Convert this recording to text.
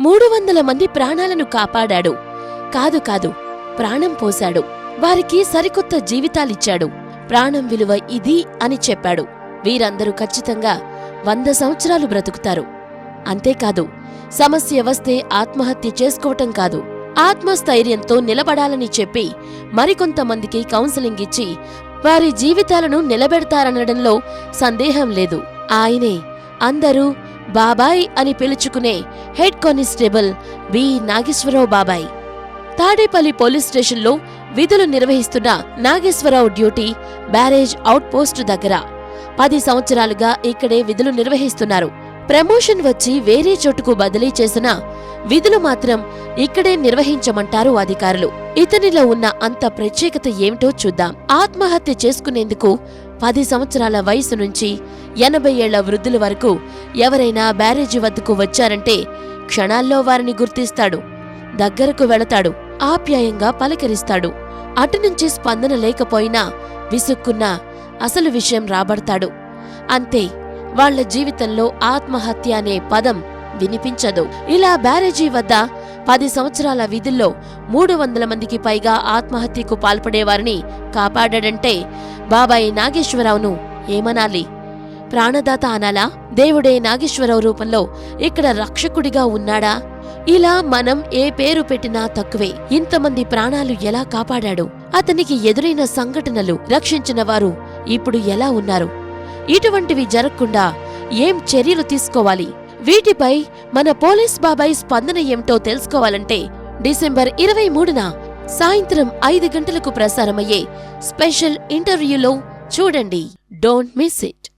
మూడు వందల మంది ప్రాణాలను కాపాడాడు. కాదు కాదు ప్రాణం పోశాడు. వారికి సరికొత్త జీవితాలిచ్చాడు. ప్రాణం విలువ ఇది అని చెప్పాడు. వీరందరూ ఖచ్చితంగా వంద సంవత్సరాలు బ్రతుకుతారు. అంతేకాదు సమస్య వస్తే ఆత్మహత్య చేసుకోవటం కాదు. ఆత్మస్థైర్యంతో నిలబడాలని చెప్పి మరికొంతమందికి కౌన్సిలింగ్ ఇచ్చి వారి జీవితాలను నిలబెడతారనడంలో సందేహం లేదు. ఆయనే అందరూ బాబాయ్ అని పిలుచుకునే హెడ్ కానిస్టేబుల్ బి నాగేశ్వరరావు బాబాయ్. తాడేపల్లి పోలీస్ స్టేషన్లో విధులు నిర్వహిస్తున్న నాగేశ్వరరావు డ్యూటీ బ్యారేజ్ అవుట్పోస్ట్ దగ్గర. పది సంవత్సరాలుగా ఇక్కడే విధులు నిర్వహిస్తున్నారు. ప్రమోషన్ వచ్చి వేరే చోటుకు బదిలీ చేసిన విధులు మాత్రం ఇక్కడే నిర్వహించమంటారు అధికారులు. ఇతనిలో ఉన్న అంత ప్రత్యేకత ఏమిటో చూద్దాం. ఆత్మహత్య చేసుకునేందుకు పది సంవత్సరాల వయసు నుంచి ఎనభై ఏళ్ళ వృద్ధుల వరకు ఎవరైనా బ్యారేజీ వద్దకు వచ్చారంటే క్షణాల్లో వారిని గుర్తిస్తాడు దగ్గరకు వెళతాడు ఆప్యాయంగా పలకరిస్తాడు. అటునుంచి స్పందన లేకపోయినా విసుక్కున్నా అసలు విషయం రాబడతాడు. అంతే వాళ్ళ జీవితంలో ఆత్మహత్య అనే పదం వినిపించదు. ఇలా బ్యారేజీ వద్ద పది సంవత్సరాల విధుల్లో మూడు వందల మందికి పైగా ఆత్మహత్యకు పాల్పడేవారిని కాపాడాడంటే బాబాయి నాగేశ్వరరావును ఏమనాలి? ప్రాణదాత అనాలా? దేవుడే నాగేశ్వరరావు రూపంలో ఇక్కడ రక్షకుడిగా ఉన్నాడా? ఇలా మనం ఏ పేరు పెట్టినా తక్కువే. ఇంతమంది ప్రాణాలు ఎలా కాపాడాడు? అతనికి ఎదురైన సంఘటనలు రక్షించిన వారు ఇప్పుడు ఎలా ఉన్నారు? ఇటువంటివి జరగకుండా ఏం చర్యలు తీసుకోవాలి? వీటిపై మన పోలీస్ బాబాయ్ స్పందన ఏమిటో తెలుసుకోవాలంటే డిసెంబర్ ఇరవై మూడున సాయంత్రం ఐదు గంటలకు ప్రసారమయ్యే స్పెషల్ ఇంటర్వ్యూలో చూడండి. Don't miss it